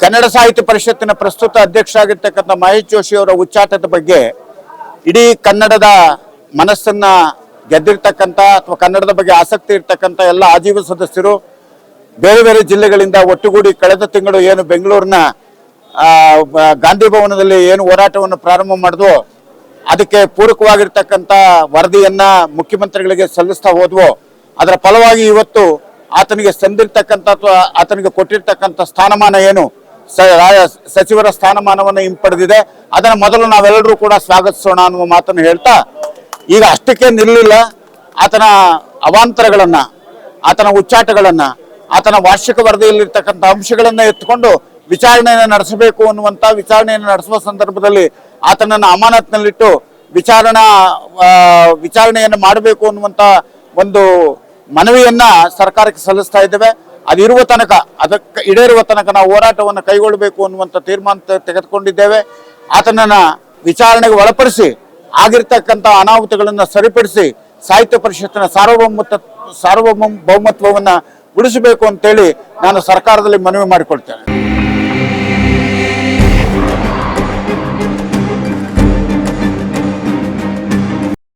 ಕನ್ನಡ ಸಾಹಿತ್ಯ ಪರಿಷತ್ತಿನ ಪ್ರಸ್ತುತ ಅಧ್ಯಕ್ಷ ಆಗಿರ್ತಕ್ಕಂಥ ಮಹೇಶ್ ಜೋಶಿ ಅವರ ಉಚ್ಚಾಟದ ಬಗ್ಗೆ ಇಡೀ ಕನ್ನಡದ ಮನಸ್ಸನ್ನ ಗೆದ್ದಿರ್ತಕ್ಕಂಥ ಅಥವಾ ಕನ್ನಡದ ಬಗ್ಗೆ ಆಸಕ್ತಿ ಇರ್ತಕ್ಕಂಥ ಎಲ್ಲ ಆಜೀವ ಸದಸ್ಯರು ಬೇರೆ ಬೇರೆ ಜಿಲ್ಲೆಗಳಿಂದ ಒಟ್ಟುಗೂಡಿ ಕಳೆದ ತಿಂಗಳು ಏನು ಬೆಂಗಳೂರಿನ ಗಾಂಧಿ ಭವನದಲ್ಲಿ ಏನು ಹೋರಾಟವನ್ನು ಪ್ರಾರಂಭ ಮಾಡಿದ್ವು, ಅದಕ್ಕೆ ಪೂರಕವಾಗಿರ್ತಕ್ಕಂಥ ವರದಿಯನ್ನ ಮುಖ್ಯಮಂತ್ರಿಗಳಿಗೆ ಸಲ್ಲಿಸ್ತಾ ಹೋದ್ವು, ಅದರ ಫಲವಾಗಿ ಇವತ್ತು ಆತನಿಗೆ ಸಂದಿರ್ತಕ್ಕಂಥ ಅಥವಾ ಆತನಿಗೆ ಕೊಟ್ಟಿರ್ತಕ್ಕಂಥ ಸ್ಥಾನಮಾನ ಏನು ಸಚಿವರ ಸ್ಥಾನಮಾನವನ್ನು ಹಿಂಪಡೆದಿದೆ ಅದನ್ನು ಮೊದಲು ನಾವೆಲ್ಲರೂ ಕೂಡ ಸ್ವಾಗತಿಸೋಣ ಅನ್ನುವ ಮಾತನ್ನು ಹೇಳ್ತಾ, ಈಗ ಅಷ್ಟಕ್ಕೆ ನಿಲ್ಲಿಲ್ಲ. ಆತನ ಅವಾಂತರಗಳನ್ನ, ಆತನ ಉಚ್ಚಾಟಗಳನ್ನ, ಆತನ ವಾರ್ಷಿಕ ವರದಿಯಲ್ಲಿರ್ತಕ್ಕಂಥ ಅಂಶಗಳನ್ನ ಎತ್ತುಕೊಂಡು ವಿಚಾರಣೆಯನ್ನು ನಡೆಸಬೇಕು ಅನ್ನುವಂತ ವಿಚಾರಣೆಯನ್ನು ನಡೆಸುವ ಸಂದರ್ಭದಲ್ಲಿ ಆತನನ್ನು ಅಮಾನತ್ನಲ್ಲಿಟ್ಟು ವಿಚಾರಣಾ ವಿಚಾರಣೆಯನ್ನು ಮಾಡಬೇಕು ಅನ್ನುವಂತ ಒಂದು ಮನವಿಯನ್ನು ಸರ್ಕಾರಕ್ಕೆ ಸಲ್ಲಿಸ್ತಾ ಇದ್ದೇವೆ. ಅದಿರುವ ತನಕ ಅದಕ್ಕೆ ಈಡೇರುವ ತನಕ ನಾವು ಹೋರಾಟವನ್ನು ಕೈಗೊಳ್ಳಬೇಕು ಅನ್ನುವಂಥ ತೀರ್ಮಾನ ತೆಗೆದುಕೊಂಡಿದ್ದೇವೆ. ಆತನನ್ನು ವಿಚಾರಣೆಗೆ ಒಳಪಡಿಸಿ, ಆಗಿರ್ತಕ್ಕಂಥ ಅನಾಹುತಗಳನ್ನು ಸರಿಪಡಿಸಿ, ಸಾಹಿತ್ಯ ಪರಿಷತ್ತಿನ ಸಾರ್ವಭೌಮತ್ವ, ಸಾರ್ವಭೌಮ, ಬಹುಮತ್ವವನ್ನು ಉಳಿಸಬೇಕು ಅಂತೇಳಿ ನಾನು ಸರ್ಕಾರದಲ್ಲಿ ಮನವಿ ಮಾಡಿಕೊಳ್ತೇನೆ.